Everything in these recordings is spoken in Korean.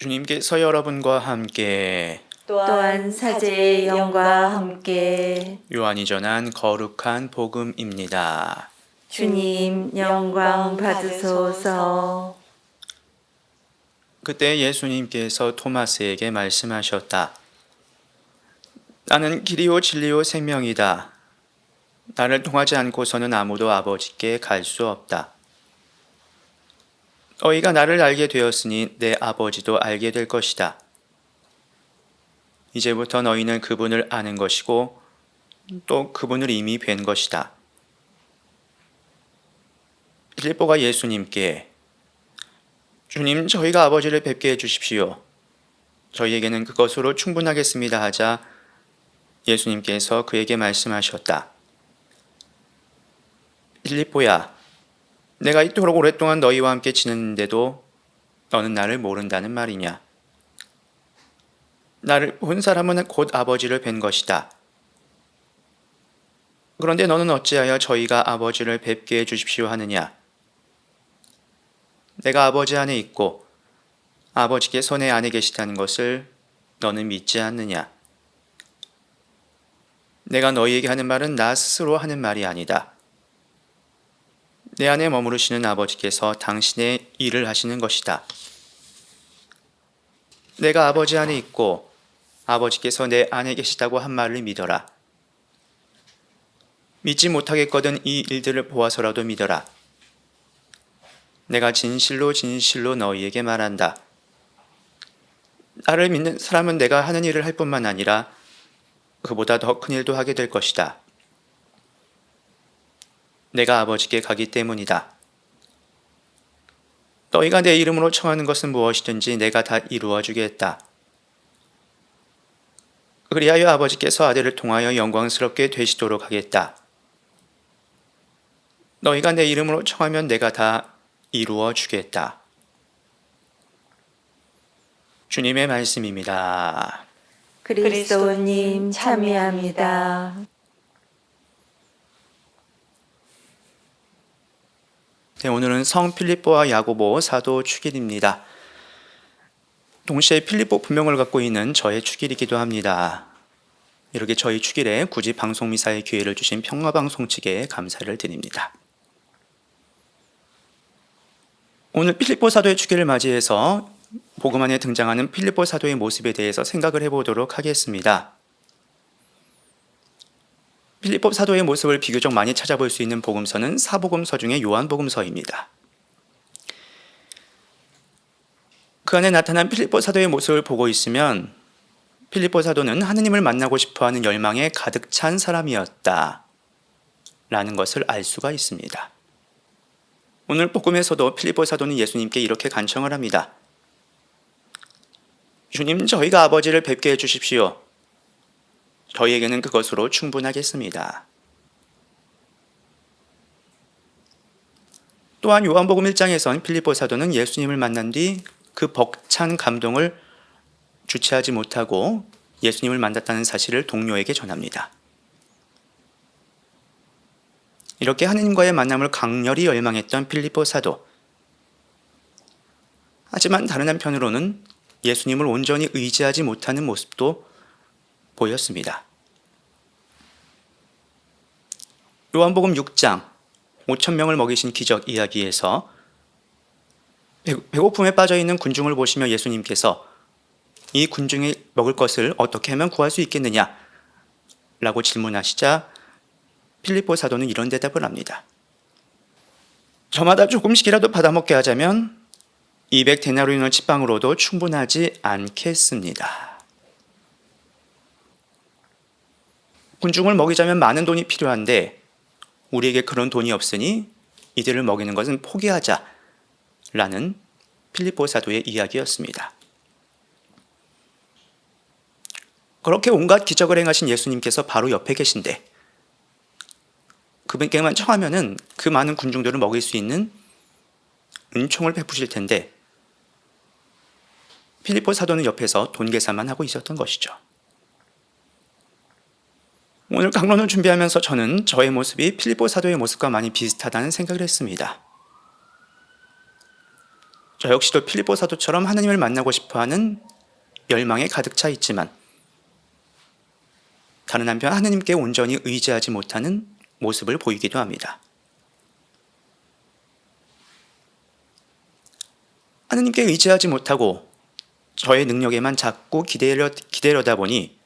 주님께서 여러분과 함께 또한 사제의 영과 함께 요한이 전한 거룩한 복음입니다. 주님 영광 받으소서. 그때 예수님께서 토마스에게 말씀하셨다. 나는 길이요 진리요 생명이다. 나를 통하지 않고서는 아무도 아버지께 갈 수 없다. 너희가 나를 알게 되었으니 내 아버지도 알게 될 것이다. 이제부터 너희는 그분을 아는 것이고 또 그분을 이미 뵌 것이다. 필리포가 예수님께 주님 저희가 아버지를 뵙게 해 주십시오. 저희에게는 그것으로 충분하겠습니다 하자 예수님께서 그에게 말씀하셨다. 필리포야, 내가 이토록 오랫동안 너희와 함께 지냈는데도 너는 나를 모른다는 말이냐? 나를 본 사람은 곧 아버지를 뵌 것이다. 그런데 너는 어찌하여 저희가 아버지를 뵙게 해 주십시오 하느냐? 내가 아버지 안에 있고 아버지께서 내 안에 계시다는 것을 너는 믿지 않느냐? 내가 너희에게 하는 말은 나 스스로 하는 말이 아니다. 내 안에 머무르시는 아버지께서 당신의 일을 하시는 것이다. 내가 아버지 안에 있고 아버지께서 내 안에 계시다고 한 말을 믿어라. 믿지 못하겠거든 이 일들을 보아서라도 믿어라. 내가 진실로 진실로 너희에게 말한다. 나를 믿는 사람은 내가 하는 일을 할 뿐만 아니라 그보다 더 큰 일도 하게 될 것이다. 내가 아버지께 가기 때문이다. 너희가 내 이름으로 청하는 것은 무엇이든지 내가 다 이루어 주겠다. 그리하여 아버지께서 아들을 통하여 영광스럽게 되시도록 하겠다. 너희가 내 이름으로 청하면 내가 다 이루어 주겠다. 주님의 말씀입니다. 그리스도님 참여합니다. 네, 오늘은 성 필립보와 야고보 사도 축일입니다. 동시에 필립보 분명을 갖고 있는 저의 축일이기도 합니다. 이렇게 저희 축일에 굳이 방송 미사의 기회를 주신 평화방송 측에 감사를 드립니다. 오늘 필립보 사도의 축일을 맞이해서 복음 안에 등장하는 필립보 사도의 모습에 대해서 생각을 해보도록 하겠습니다. 필립보 사도의 모습을 비교적 많이 찾아볼 수 있는 복음서는 사복음서 중에 요한복음서입니다. 그 안에 나타난 필립보 사도의 모습을 보고 있으면 필립보 사도는 하느님을 만나고 싶어하는 열망에 가득 찬 사람이었다. 라는 것을 알 수가 있습니다. 오늘 복음에서도 필립보 사도는 예수님께 이렇게 간청을 합니다. 주님, 저희가 아버지를 뵙게 해주십시오. 저희에게는 그것으로 충분하겠습니다. 또한 요한복음 1장에선 필립보 사도는 예수님을 만난 뒤 그 벅찬 감동을 주체하지 못하고 예수님을 만났다는 사실을 동료에게 전합니다. 이렇게 하느님과의 만남을 강렬히 열망했던 필립보 사도. 하지만 다른 한편으로는 예수님을 온전히 의지하지 못하는 모습도 보였습니다. 요한복음 6장 5천 명을 먹이신 기적 이야기에서 배고픔에 빠져 있는 군중을 보시며 예수님께서 이 군중이 먹을 것을 어떻게 하면 구할 수 있겠느냐? 라고 질문하시자 필리포 사도는 이런 대답을 합니다. 저마다 조금씩이라도 받아먹게 하자면 200 데나리온의 칩방으로도 충분하지 않겠습니다. 군중을 먹이자면 많은 돈이 필요한데 우리에게 그런 돈이 없으니 이들을 먹이는 것은 포기하자 라는 필리포 사도의 이야기였습니다. 그렇게 온갖 기적을 행하신 예수님께서 바로 옆에 계신데 그분께만 청하면은 그 많은 군중들을 먹일 수 있는 은총을 베푸실 텐데 필리포 사도는 옆에서 돈 계산만 하고 있었던 것이죠. 오늘 강론을 준비하면서 저는 저의 모습이 필리포 사도의 모습과 많이 비슷하다는 생각을 했습니다. 저 역시도 필리포 사도처럼 하나님을 만나고 싶어하는 열망에 가득 차 있지만 다른 한편 하나님께 온전히 의지하지 못하는 모습을 보이기도 합니다. 하나님께 의지하지 못하고 저의 능력에만 자꾸 기대려, 기대려다 보니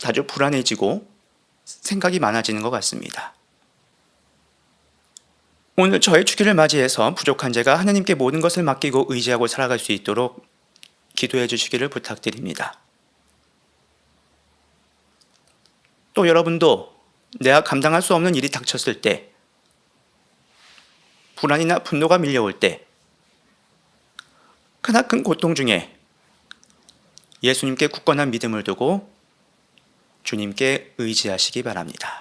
자주 불안해지고 생각이 많아지는 것 같습니다. 오늘 저의 주기를 맞이해서 부족한 제가 하나님께 모든 것을 맡기고 의지하고 살아갈 수 있도록 기도해 주시기를 부탁드립니다. 또 여러분도 내가 감당할 수 없는 일이 닥쳤을 때, 불안이나 분노가 밀려올 때, 크나큰 고통 중에 예수님께 굳건한 믿음을 두고 주님께 의지하시기 바랍니다.